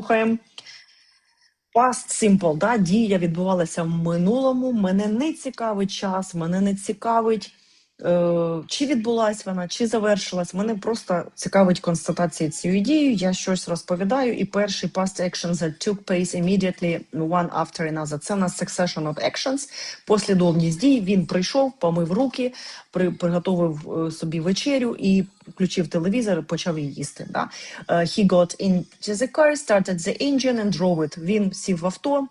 Слухаємо. Past simple, да, дія відбувалася в минулому. Мене не цікавить час, мене не цікавить, е, чи відбулась вона, чи завершилась. Мене просто цікавить констатація цієї дії. Я щось розповідаю, і перший past actions that took place immediately, one after another. Це у нас succession of actions, послідовність дій. Він прийшов, помив руки, при, приготовив е, собі вечерю і включив телевізор і почав її їсти. Да? Е, he got into the car, started the engine and drove it. Він сів в авто,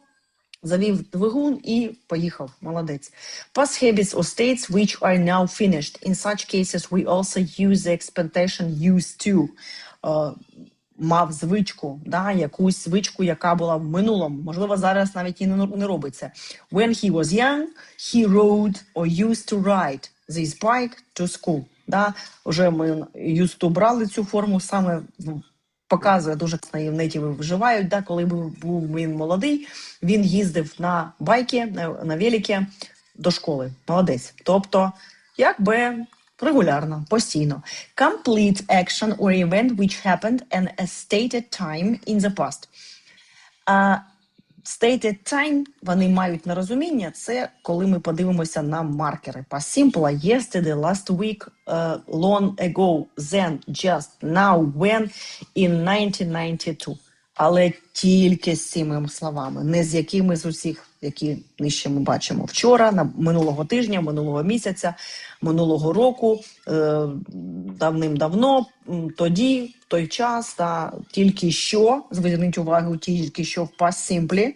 завів двигун і поїхав. Молодець. Past habits or states which are now finished. In such cases, we also use the expectation used to. Е, мав звичку, да, якусь звичку, яка була в минулому. Можливо, зараз навіть і не робиться. When he was young, he rode or used to ride this bike to school. Да? Вже ми to брали цю форму саме в- показує дуже в неті вживають. Да? Коли був, він молодий, він їздив на байки, на, на до школи. Молодець. Тобто, якби регулярно, постійно. Complete action or event which happened and a stated time in the past. А stated time вони мають на розуміння. Це коли ми подивимося на маркери. Past simple, yesterday, last week, uh, long ago, then, just, now, when, in 1992. Але тільки з цими словами, не з якими з усіх, які нижче ми бачимо вчора, на минулого тижня, минулого місяця, минулого року, е, давним-давно, тоді, в той час, та тільки що, зверніть увагу, тільки що в simple,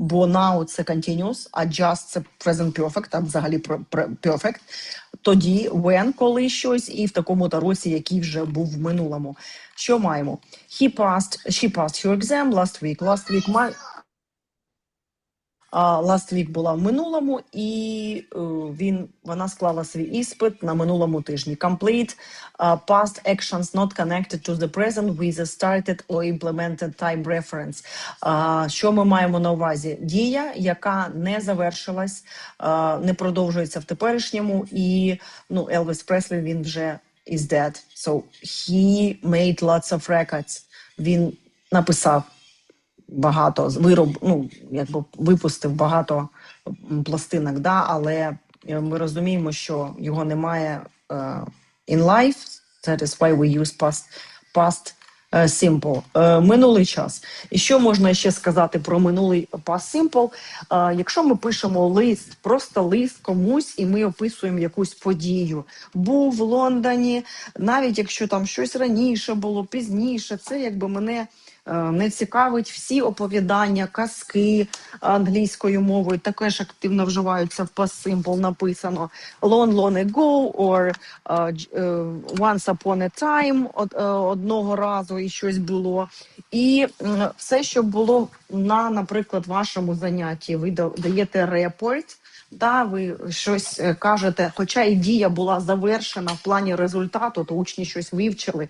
бо now це continuous, а just це present perfect, а взагалі perfect. Тоді when, коли щось, і в такому та році, який вже був в минулому. Що маємо? He passed, she passed her exam last week. Last week а, Last week була в минулому, і е, він вона склала свій іспит на минулому тижні. Complete uh, past actions not connected to the present with a started or implemented time reference. А, що ми маємо на увазі? Дія, яка не завершилась, не продовжується в теперішньому, і ну Елвіс Преслі він вже is dead. So he made lots of records. Він написав багато вироб, ну якби випустив багато пластинок, да, але е, ми розуміємо, що його немає е, in life. That is why we use past, past е, simple. Е, минулий час. І що можна ще сказати про минулий past simple? Е, якщо ми пишемо лист, просто лист комусь, і ми описуємо якусь подію. Був в Лондоні, навіть якщо там щось раніше було, пізніше, це якби мене не цікавить всі оповідання, казки англійською мовою також активно вживаються в past simple написано long long ago or е, е, once upon a time е, одного разу і щось було. І все, що було на, наприклад, вашому занятті, ви да- даєте репорт. Да, ви щось е, кажете, хоча і дія була завершена в плані результату, то учні щось вивчили,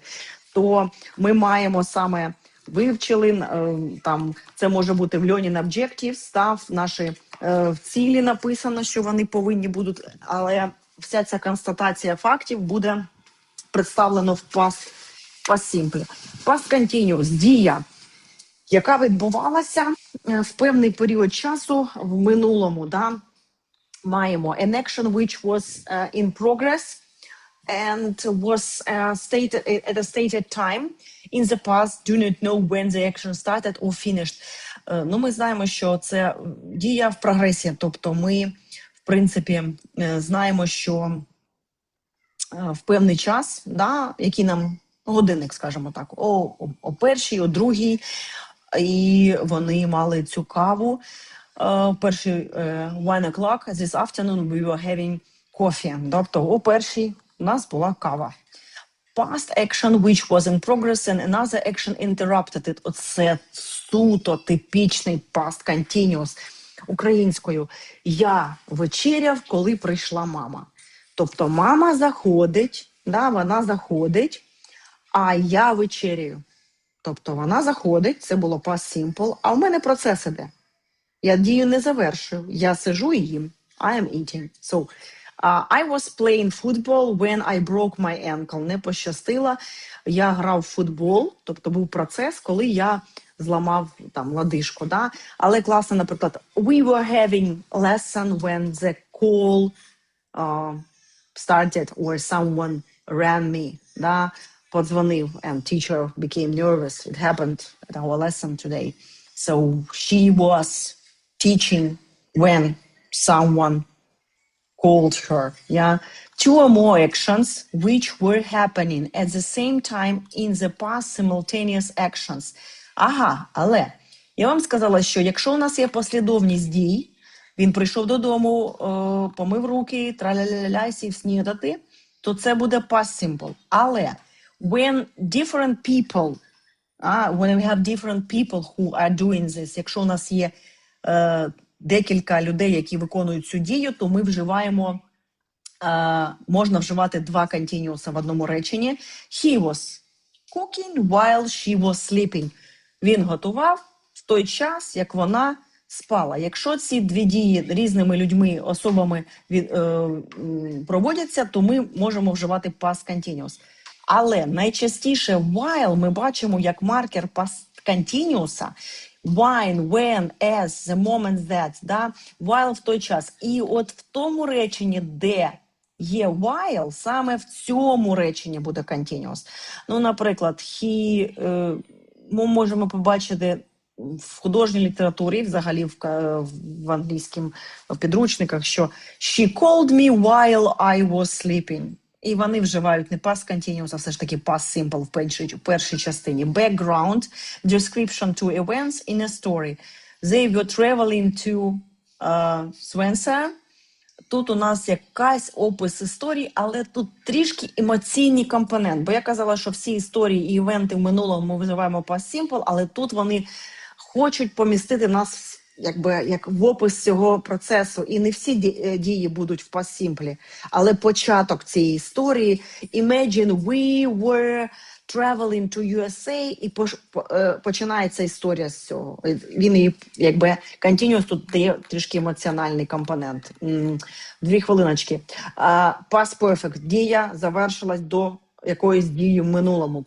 то ми маємо саме вивчили е, там. Це може бути в Learning Objectives, став наші е, в цілі написано, що вони повинні будуть, але вся ця констатація фактів буде представлено в past, past simple. Past continuous – дія, яка відбувалася е, в певний період часу в минулому. Да? Маємо an action which was uh, in progress and was uh, stated at a stated time in the past. Do not know when the action started or finished. Е, Ну, ми знаємо, що це дія в прогресі. Тобто, ми, в принципі, е, знаємо, що е, в певний час, да, який нам годинник, скажімо так, о, о, першій, о другій, і вони мали цю каву. Uh, перший е, one o'clock this afternoon we were having coffee. Тобто о першій у нас була кава. Past action which was in progress and another action interrupted it. Оце суто типічний past continuous українською. Я вечеряв, коли прийшла мама. Тобто мама заходить, да, вона заходить, а я вечеряю. Тобто вона заходить, це було past simple, а в мене процес іде. Я дію не завершую. Я сижу і їм. I am eating. So, I was playing football when I broke my ankle. Не пощастило. Я грав в футбол, тобто був процес, коли я зламав там ладишку. Да? Але класно, наприклад, we were having lesson when the call uh, started or someone ran me. Да? Подзвонив, and teacher became nervous. It happened at our lesson today. So she was teaching when someone called her. Yeah. Two or more actions which were happening at the same time in the past simultaneous actions. Ага, але я вам сказала, що якщо у нас є послідовність дій, він прийшов додому, е, помив руки, траля-ля-ля, сів снідати, то це буде past simple. Але when different people а, when we have different people who are doing this, якщо у нас є е, декілька людей, які виконують цю дію, то ми вживаємо, е, можна вживати два континіуса в одному реченні. He was cooking while she was sleeping. Він готував в той час, як вона спала. Якщо ці дві дії різними людьми, особами від, е, проводяться, то ми можемо вживати past continuous. Але найчастіше while ми бачимо як маркер past continuous, when, when, as, the moment that, да? while в той час. І от в тому реченні, де є while, саме в цьому реченні буде continuous. Ну, наприклад, he, е, ми можемо побачити в художній літературі, взагалі в, ка- в англійським підручниках, що she called me while I was sleeping. І вони вживають не past continuous, а все ж таки past simple в першій, в першій частині. Background, description to events in a story. They were traveling to uh, Swansea. Тут у нас якась опис історії, але тут трішки емоційний компонент. Бо я казала, що всі історії і івенти в минулому ми вживаємо past simple, але тут вони хочуть помістити нас якби як в опис цього процесу. І не всі е, дії будуть в simple, але початок цієї історії. Imagine we were traveling to USA, і е, починається історія з цього. Він її якби continuous тут дає трішки емоціональний компонент. Дві хвилиночки. Past perfect. Дія завершилась до якоїсь дії в минулому.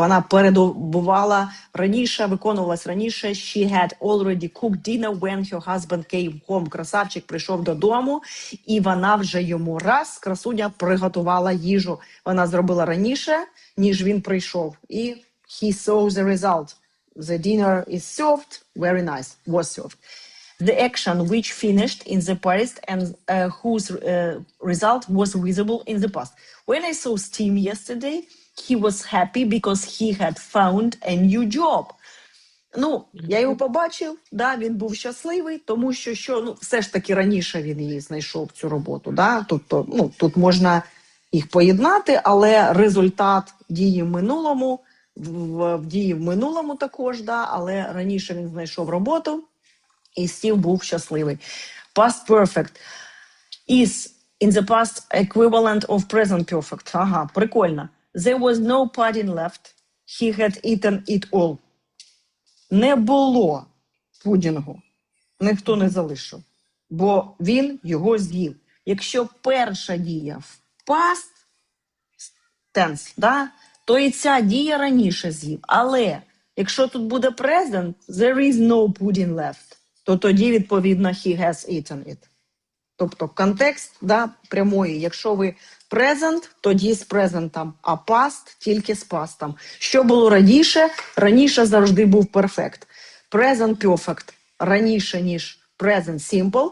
Вона передбувала раніше, виконувалась раніше. She had already cooked dinner when her husband came home. Красавчик прийшов додому, і вона вже йому раз красуня приготувала їжу. Вона зробила раніше, ніж він прийшов. І he saw the result. The dinner is served. Very nice. Was served. The action which finished in the past and uh, whose uh, result was visible in the past. When I saw Steve yesterday, he was happy because he had found a new job. Ну, я його побачив, да, він був щасливий, тому що, що ну, все ж таки раніше він її знайшов цю роботу. Да? Тобто, ну, тут можна їх поєднати, але результат дії в минулому, в, в дії в минулому також, да, але раніше він знайшов роботу, і Стів був щасливий. Past perfect is in the past equivalent of present perfect. Ага, прикольно. There was no pudding left. He had eaten it all. Не було пудінгу. Ніхто не залишив. Бо він його з'їв. Якщо перша дія в past tense, да, то і ця дія раніше з'їв. Але якщо тут буде present, there is no pudding left, то тоді, відповідно, he has eaten it. Тобто контекст да, прямої. Якщо ви present, тоді з презентом, а past тільки з пастом. Що було раніше? Раніше завжди був perfect. Present perfect раніше, ніж present simple.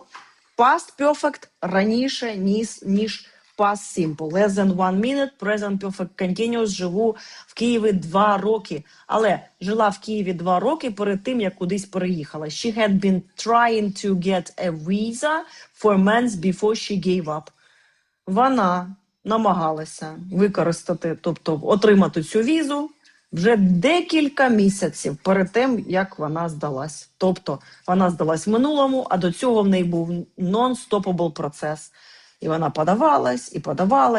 Past perfect раніше, ніж, ніж past simple. Less than one minute, present perfect continuous. Живу в Києві два роки. Але жила в Києві два роки перед тим, як кудись переїхала. She had been trying to get a visa for months before she gave up. Вона намагалася використати, тобто отримати цю візу вже декілька місяців перед тим, як вона здалась. Тобто вона здалась минулому, а до цього в неї був нон-стопабл процес. І вона подавалась і подавалась.